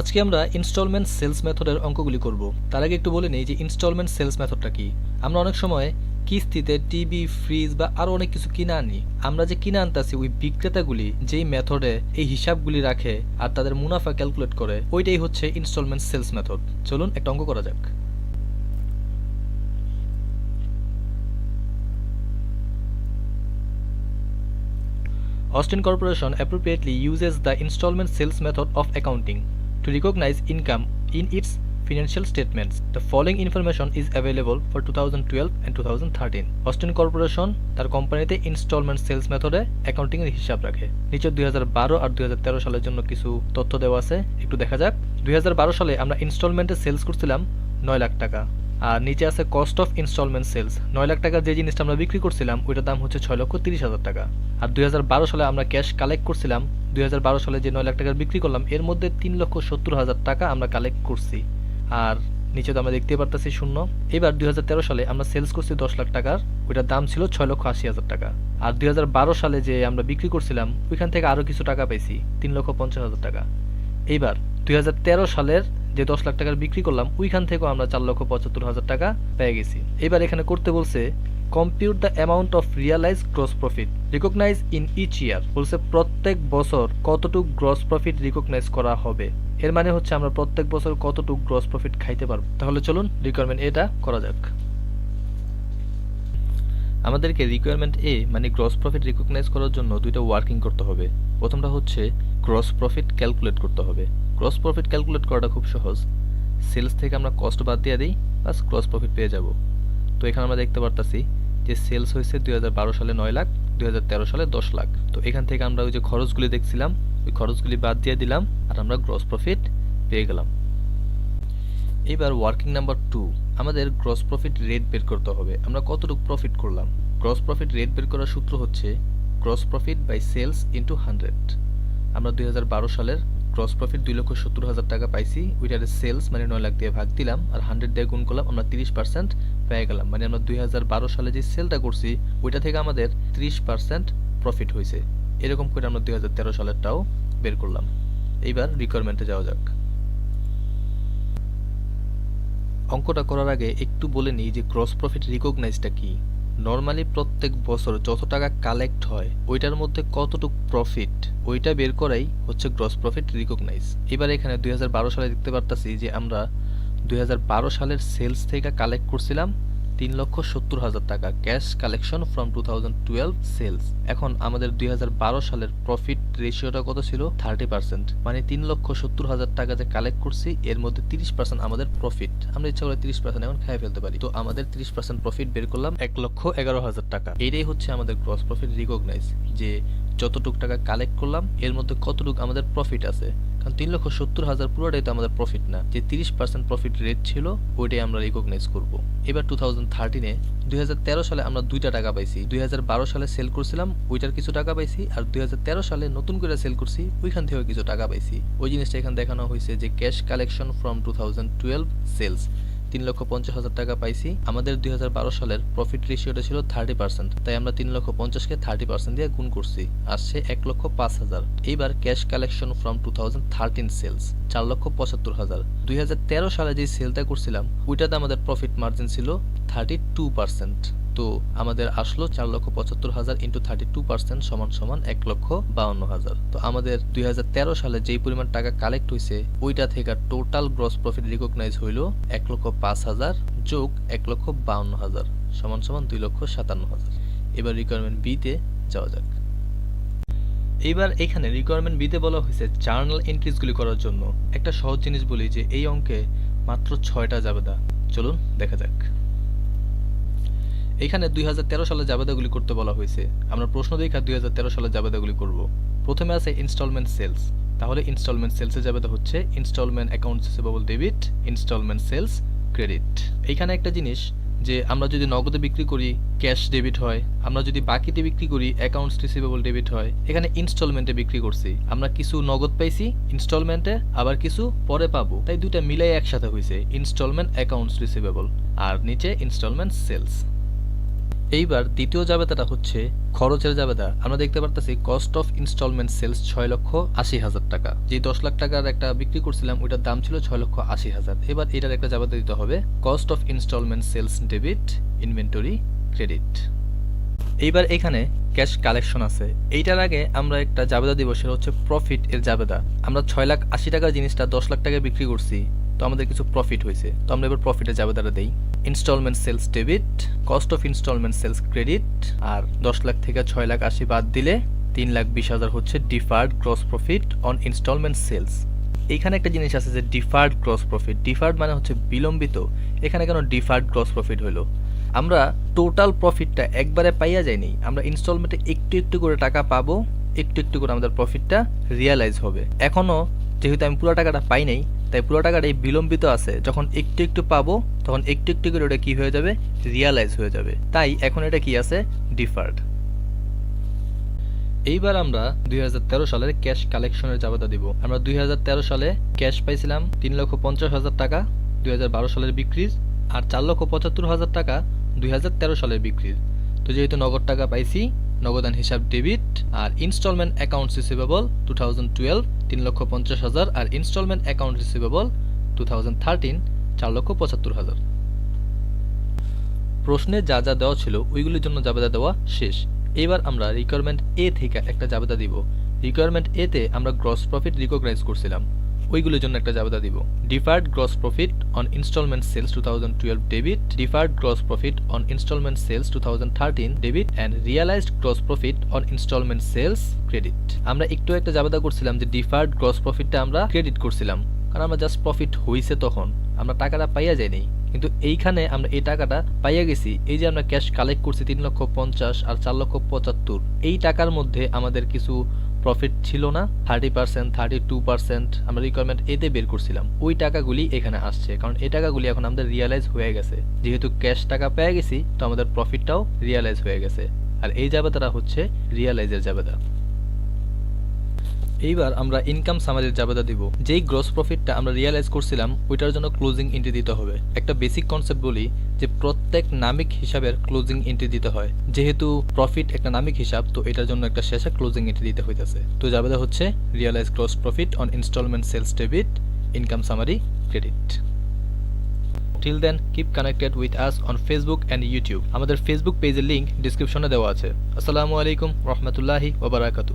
আজকে আমরা instalment sales মেথডের অঙ্কগুলি করব। তার আগে একটু বলে নিই যে ইনস্টলমেন্ট সেলস মেথডটা কি। আমরা অনেক সময় কিস্তিতে টিভি ফ্রিজ বা আরও অনেক কিছু কিনে আনি। আমরা যে কিনে আনতাছি ওই বিক্রেতাগুলি যেই মেথডে এই হিসাবগুলি রাখে আর তাদের মুনাফা ক্যালকুলেট করে, ওইটাই হচ্ছে ইনস্টলমেন্ট সেলস মেথড চলুন একটা অঙ্ক করা যাক। Austin Corporation appropriately uses the installment sales method of accounting to recognize income in its financial statements. The following information is available for 2012 and 2013. Austin Corporation, তার কোম্পানিতে ইনস্টলমেন্ট সেলস মেথডে accounting এর হিসাব রাখে নিচে দুই হাজার বারো আর দু হাজার তেরো সালের জন্য কিছু তথ্য দেওয়া আছে একটু দেখা যাক দুই হাজার বারো সালে আমরা ইনস্টলমেন্টে সেলস করছিলাম নয় লাখ টাকা আর নিচে আছে কস্ট অফ ইনস্টলমেন্ট সেলস নয় লাখ টাকার যে জিনিসটা আমরা বিক্রি করছিলাম, ওইটার দাম হচ্ছে ছয় লক্ষ তিরিশ হাজার টাকা। আর দুই হাজার বারো সালে আমরা ক্যাশ কালেক্ট করছিলাম, দুই হাজার বারো সালে যে নয় লাখ টাকার বিক্রি করলাম, এর মধ্যে তিন লক্ষ সত্তর হাজার টাকা আমরা কালেক্ট করছি। আর নিচে তো আমরা দেখতে পারতেছি শূন্য। এবার দুই হাজার তেরো সালে আমরা সেলস করছি দশ লাখ টাকার, ওইটার দাম ছিল ছয় লক্ষ আশি হাজার টাকা। আর দুই হাজার বারো সালে যে আমরা বিক্রি করছিলাম, ওইখান থেকে আরও কিছু টাকা পাইছি, তিন লক্ষ পঞ্চাশ হাজার টাকা। এইবার দুই সালের যে দশ লাখ টাকার বিক্রি করলাম, ওইখান থেকেও আমরা চার লক্ষ পঁচাত্তর হাজার টাকা পেয়ে গেছি। এবার এখানে করতে বলছে compute the amount of realise gross profit recognise in each year বলছে, প্রত্যেক বছর কতটুক গ্রস প্রফিট রিকগনাইজ করা হবে? এর মানে হচ্ছে আমরা প্রত্যেক বছর কতটুক গ্রস প্রফিট খাইতে পারব। তাহলে চলুন রিকোয়ারমেন্ট এটা করা যাক। আমাদেরকে রিকোয়ারমেন্ট এ মানে গ্রস প্রফিট রিকগনাইজ করার জন্য দুইটা ওয়ার্কিং করতে হবে। প্রথমটা হচ্ছে গ্রস প্রফিট ক্যালকুলেট করতে হবে। গ্রস প্রফিট ক্যালকুলেট করাটা খুব সহজ। সেলস থেকে আমরা কস্ট বাদ দিয়ে দিই বাস গ্রস প্রফিট পেয়ে যাব। তো এখানে আমরা দেখতে পারতাছি যে সেলস হয়েছে দুই হাজার বারো সালে নয় লাখ, দুই হাজার তেরো সালে দশ লাখ। তো এখান থেকে আমরা ওই যে খরচগুলি দেখছিলাম, ওই খরচগুলি বাদ দিয়ে দিলাম, আর আমরা গ্রস প্রফিট পেয়ে গেলাম। এবার ওয়ার্কিং নাম্বার টু আমাদের গ্রস প্রফিট রেট বের করতে হবে। আমরা কতটুকু প্রফিট করলাম? গ্রস প্রফিট রেট বের করার সূত্র হচ্ছে gross profit by sales into hundred আমরা দু হাজার বারো সালের গ্রস প্রফিট দুই লক্ষ সত্তর হাজার টাকা পাইছি, ওইটার সেলস মানে নয় লাখ দিয়ে ভাগ দিলাম, আর হান্ড্রেড দিয়ে গুণ করলাম, আমরা তিরিশ পার্সেন্ট পেয়ে গেলাম। মানে আমরা দুই হাজার বারো সালে যে সেলটা করছি, ওইটা থেকে আমাদের ত্রিশ পার্সেন্ট প্রফিট হয়েছে এরকম করে আমরা দু হাজার তেরো সালেরটাও বের করলাম। এইবার রিকোয়ারমেন্টে যাওয়া যাক। অঙ্কটা করার আগে একটু বলে নিই যে গ্রস প্রফিট রিকগনাইজটা কি? নর্মালি প্রত্যেক বছর যত টাকা কালেক্ট হয়, ওইটার মধ্যে কতটুক প্রফিট ওইটা বের করাই হচ্ছে গ্রস প্রফিট রিকগনাইজ এবার এখানে দুই হাজার বারো সালে দেখতে পারতাছি যে আমরা দুই হাজার বারো সালের সেলস থেকে কালেক্ট করছিলাম তিন লক্ষ সত্তর হাজার টাকা cash collection from two thousand twelve sales. এখন আমাদের দুই হাজার বারো সালের প্রফিট রেশিওটা কত ছিল? Thirty percent. মানে তিন লক্ষ সত্তর হাজার টাকা যে কালেক্ট করছি, এর মধ্যে তিরিশ পার্সেন্ট আমাদের প্রফিট। আমরা ইচ্ছা করে তিরিশ পার্সেন্ট এখন খাই ফেলতে পারি। তো আমাদের তিরিশ পার্সেন্ট প্রফিট বের করলাম এক লক্ষ এগারো হাজার টাকা। এটাই হচ্ছে আমাদের গ্রস প্রফিট রিকগনাইজ যে যতটুক টাকা কালেক্ট করলাম, এর মধ্যে কতটুক আমাদের প্রফিট আছে? কারণ তিন লক্ষ সত্তর হাজার পুরোটাই তো আমাদের প্রফিট না। যে তিরিশ পার্সেন্ট প্রফিট রেট ছিল, ওইটাই আমরা রিকগনাইজ করব। এবার টু থাউজেন্ড থার্টিনে দুই হাজার তেরো সালে আমরা দুইটা টাকা পাইছি। দুই হাজার বারো সালে সেল করছিলাম, ওইটার কিছু টাকা পাইছি। আর দুই হাজার তেরো সালে নতুন করে সেল করছি, ওইখান থেকেও কিছু টাকা পাইছি। ওই জিনিসটা এখানে দেখানো হয়েছে যে cash collection from two thousand twelve sales তিন লক্ষ পঞ্চাশ হাজার টাকা পাইছি। আমাদের দুই হাজার বারো সালের প্রফিট রেশিওটা ছিল থার্টি পার্সেন্ট তাই আমরা তিন লক্ষ পঞ্চাশকে থার্টি পার্সেন্ট দিয়ে গুণ করছি। আসছে এক লক্ষ পাঁচ হাজার। এইবার cash collection from two thousand thirteen sales চার লক্ষ পঁচাত্তর হাজার। দুই হাজার তেরো সালে যে সেলটা করছিলাম, ওইটাতে আমাদের প্রফিট মার্জিন ছিল থার্টি টু পার্সেন্ট তো আমাদের আসলো চার লক্ষ পঁচাত্তর হাজার ইন্টু থার্টি টু পার্সেন্ট সমান সমান এক লক্ষ বাউন্ন হাজার। তো আমাদের দুই হাজার তেরো সালে যেই পরিমাণ টাকা কালেক্ট হয়েছে ওইটা থেকে টোটাল গ্রস প্রফিট রিকগনাইজ হইল এক লক্ষ পাঁচ হাজার যোগ এক লক্ষ বাউন্ন হাজার, সমান সমান দুই লক্ষ সাতান্ন হাজার। এবার রিকোয়ারমেন্ট বিতে যাওয়া যাক। এইবার এখানে রিকোয়ারমেন্ট বিতে বলা হয়েছে জার্নাল এন্ট্রিজগুলি করার জন্য। একটা সহজ জিনিস বলি যে এই অঙ্কে মাত্র ছয়টা জাবেদা। চলুন দেখা যাক। এখানে দুই হাজার তেরো সালে জাবেদাগুলি করতে বলা হয়েছে। আমরা প্রশ্ন দেখা দুই হাজার তেরো সালে জাবেদাগুলি করব। প্রথমে আছে ইনস্টলমেন্ট সেলস তাহলে ইনস্টলমেন্ট সেলসে জাবেদা হচ্ছে instalment account receivable debit instalment sales credit এইখানে একটা জিনিস যে আমরা যদি নগদে বিক্রি করি ক্যাশ ডেবিট হয়, আমরা যদি বাকিতে বিক্রি করি অ্যাকাউন্টস রিসিভেবল ডেবিট হয়, এখানে ইনস্টলমেন্টে বিক্রি করছি। আমরা কিছু নগদ পাইছি ইনস্টলমেন্টে আবার কিছু পরে পাবো। তাই দুইটা মিলাই একসাথে হয়েছে ইনস্টলমেন্ট অ্যাকাউন্টস রিসিভেবল আর নিচে ইনস্টলমেন্ট সেলস এইবার দ্বিতীয় জাবেদাটা হচ্ছে খরচের জাবেদা। আমরা দেখতে পারতেছি কস্ট অফ ইনস্টলমেন্ট সেলস ছয় লক্ষ আশি হাজার টাকা। যে দশ লাখ টাকার একটা বিক্রি করছিলাম, ওইটার দাম ছিল ছয় লক্ষ আশি হাজার। এবার এটার একটা জাবেদা দিতে হবে cost of instalment sales debit inventory credit এইবার এখানে ক্যাশ কালেকশন আছে। এইটার আগে আমরা একটা জাবেদা দিব, সেটা হচ্ছে প্রফিট এর জাবেদা। আমরা ছয় লাখ আশি টাকার জিনিসটা দশ লাখ টাকায় বিক্রি করছি। তো আমাদের কিছু প্রফিট হয়েছে। তো আমরা এবার প্রফিটে যাবে জাবেদাটা দেই। Instalment sales debit cost of instalment sales credit আর দশ লাখ থেকে ছয় লাখ আশি বাদ দিলে তিন লাখ বিশ হাজার হচ্ছে deferred gross profit on instalment sales এইখানে একটা জিনিস আছে যে ডিফার্ড গ্রস প্রফিট ডিফার্ড মানে হচ্ছে বিলম্বিত। এখানে কেন ডিফার্ড গ্রস প্রফিট হলো আমরা টোটাল প্রফিটটা একবারে পাইয়া যায়নি আমরা ইনস্টলমেন্টে একটু একটু করে টাকা পাবো, একটু একটু করে আমাদের প্রফিটটা রিয়ালাইজ হবে। এখনও যেহেতু আমি পুরো টাকাটা পাই নাই, তাই পুরো টাকাটাই বিলম্বিত আছে। যখন একটু একটু পাবো, তখন একটু একটু করে ওটা কি হয়ে যাবে? রিয়ালাইজ হয়ে যাবে। তাই এখন এটা কি আছে? ডিফার্ড এইবার আমরা দুই হাজার তেরো সালের ক্যাশ কালেকশনের জাবেদা দিব। আমরা দুই হাজার তেরো সালে ক্যাশ পাইছিলাম তিন লক্ষ পঞ্চাশ হাজার টাকা, দুই হাজার বারো সালের বিক্রির আর চার লক্ষ পঁচাত্তর হাজার টাকা দুই হাজার তেরো সালের বিক্রির তো যেহেতু নগদ টাকা পাইছি নগদান হিসাব ডেবিট আর instalment account receivable two thousand twelve তিন লক্ষ পঞ্চাশ হাজার আর instalment account receivable two thousand thirteen চার লক্ষ পঁচাত্তর হাজার। প্রশ্নে যা যা দেওয়া ছিল ওইগুলির জন্য জাবেদা দেওয়া শেষ। এবার আমরা রিকোয়ারমেন্ট এ থেকে একটা জাবেদা দিব। রিকোয়ারমেন্ট এতে আমরা গ্রস প্রফিট রিকগনাইজ করছিলাম। ওইগুলোর জন্য একটা জাবেদা দিব। Deferred gross profit on instalment sales two thousand twelve debit deferred gross profit on instalment sales two thousand thirteen debit and realised gross profit on instalment sales credit আমরা একটু একটা জাবেদা করছিলাম যে ডিফার্ড গ্রস প্রফিটটা আমরা ক্রেডিট করছিলাম। কারণ আমরা জাস্ট প্রফিট হইছে তখন। আমরা টাকাটা পাইয়া যাইনি। কিন্তু এইখানে আমরা এই টাকাটা পাইয়া গেছি। এই যে আমরা ক্যাশ কালেক্ট করছি তিন লক্ষ পঞ্চাশ আর চার লক্ষ পঁচাত্তর। এই টাকার মধ্যে আমাদের কিছু প্রফিট ছিল না thirty percent thirty two percent আমরা রিকোয়ারমেন্ট এতে বের করছিলাম। ওই টাকাগুলি এখানে আসছে, কারণ এই টাকাগুলি এখন আমাদের রিয়ালাইজ হয়ে গেছে। যেহেতু ক্যাশ টাকা পেয়ে গেছি, তো আমাদের প্রফিটটাও রিয়ালাইজ হয়ে গেছে। আর এই জাবেদাটা হচ্ছে রিয়ালাইজের জাবেদা এইবার আমরা ইনকাম সামারির জাবেদা দিব। যেই গ্রস প্রফিটটা আমরা রিয়ালাইজ করছিলাম, ওইটার জন্য ক্লোজিং এন্ট্রি দিতে হবে। একটা বেসিক কনসেপ্ট বলি যে প্রত্যেক নামিক হিসাবের ক্লোজিং এন্ট্রি দিতে হয়। যেহেতু প্রফিট একটা নামিক হিসাব, তো এটার জন্য একটা শেষে ক্লোজিং এন্ট্রি দিতে হইতেছে। তো জাবেদা হচ্ছে realise gross profit on instalment sales debit income summary credit till then keep connected with us on Facebook and YouTube আমাদের ফেসবুক পেজের লিঙ্ক ডিসক্রিপশনে দেওয়া আছে। আসসালামু আলাইকুম, রহমতুল্লাহি ওবরাকাতু